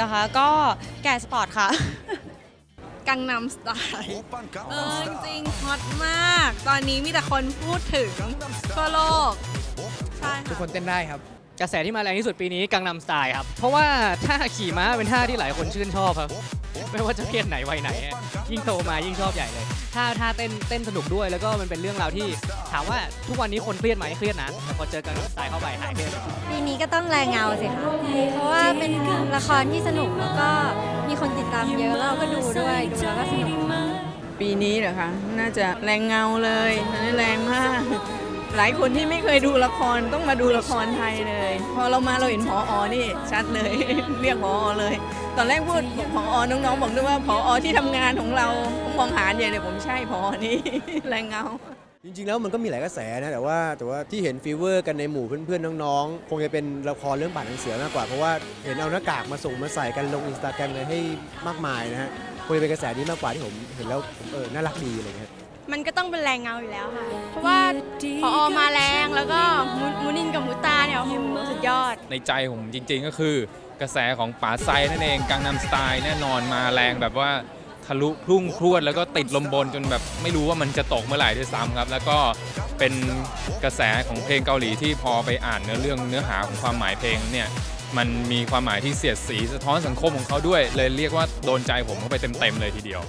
อะคะ ก็แก่สปอร์ตค่ะ กังนำสไตล์เออจริงฮอตมาก ตอนนี้มีแต่คนพูดถึงทั่วโลก ใช่ทุกค่ะคนเต้นได้ครับ กระแสที่มาแรงที่สุดปีนี้กังนำสไตล์ครับ เพราะว่าท่าขี่ม้าเป็นท่าที่หลายคนชื่นชอบครับ ไม่ว่าจะเพศไหนวัยไหนอะยิ่งโตมายิ่งชอบใหญ่เลยท่าท่าเต้นเต้นสนุกด้วยแล้วก็มันเป็นเรื่องราวที่ถามว่าทุกวันนี้คนเครียดไหมเครียดนะแต่พอเจอกังนำสไตล์เข้าไปหายเครียดปีนี้ ก็ต้องแรงเงาสิคะเพราะว่าเป็นละครที่สนุกแล้วก็มีคนติดตามเยอะแล้วเราก็ดูด้วยดูแล้วก็สนุกปีนี้เหรอคะน่าจะแรงเงาเลยอันนี้แรงมาก หลายคนที่ไม่เคยดูละครต้องมาดูละครไทยเลย พอเรามาเราเห็นพออนี่ชัดเลย เรียกพออเลย ตอนแรกพูดบอกพออน้องๆบอกด้วยว่าพออที่ทำงานของเราผมมองหาใหญ่เลยผมใช่พออนี่แรงเงา จริงๆ แล้วมันก็มีหลายกระแสนะแต่ว่าแต่ว่าที่เห็นฟีเวอร์กันในหมู่เพื่อนๆ น้องๆ คงจะเป็นละครเรื่องป่านหนังเสือมากกว่า เพราะว่าเห็นเอาหน้ากากมาส่งมาใส่กันลงอินสตาแกรมเลยให้มากมายนะฮะคงจะเป็นกระแสนี้มากกว่าที่ผมเห็นแล้วผมเออน่ารักดีอะไรเงี้ยมันก็ต้องเป็นแรงเงาอยู่แล้วค่ะ เพราะว่าพออมาแรงแล้วก็มูมูนินกับมูตาเนี่ยโอ้โหสุดยอด ในใจผมจริงๆก็คือกระแสของป๋าไซนั่นเองกังนำสไตล์แน่นอนมาแรงแบบว่า ทะลุพุ่งพรวดแล้วก็ติดลมบนจนแบบไม่รู้ว่ามันจะตกเมื่อไหร่ด้วยซ้ำครับ แล้วก็เป็นกระแสของเพลงเกาหลีที่พอไปอ่านเนื้อเรื่องเนื้อหาของความหมายเพลงเนี่ยมันมีความหมายที่เสียดสีสะท้อนสังคมของเขาด้วย เลยเรียกว่าโดนใจผมเข้าไปเต็มๆเลยทีเดียว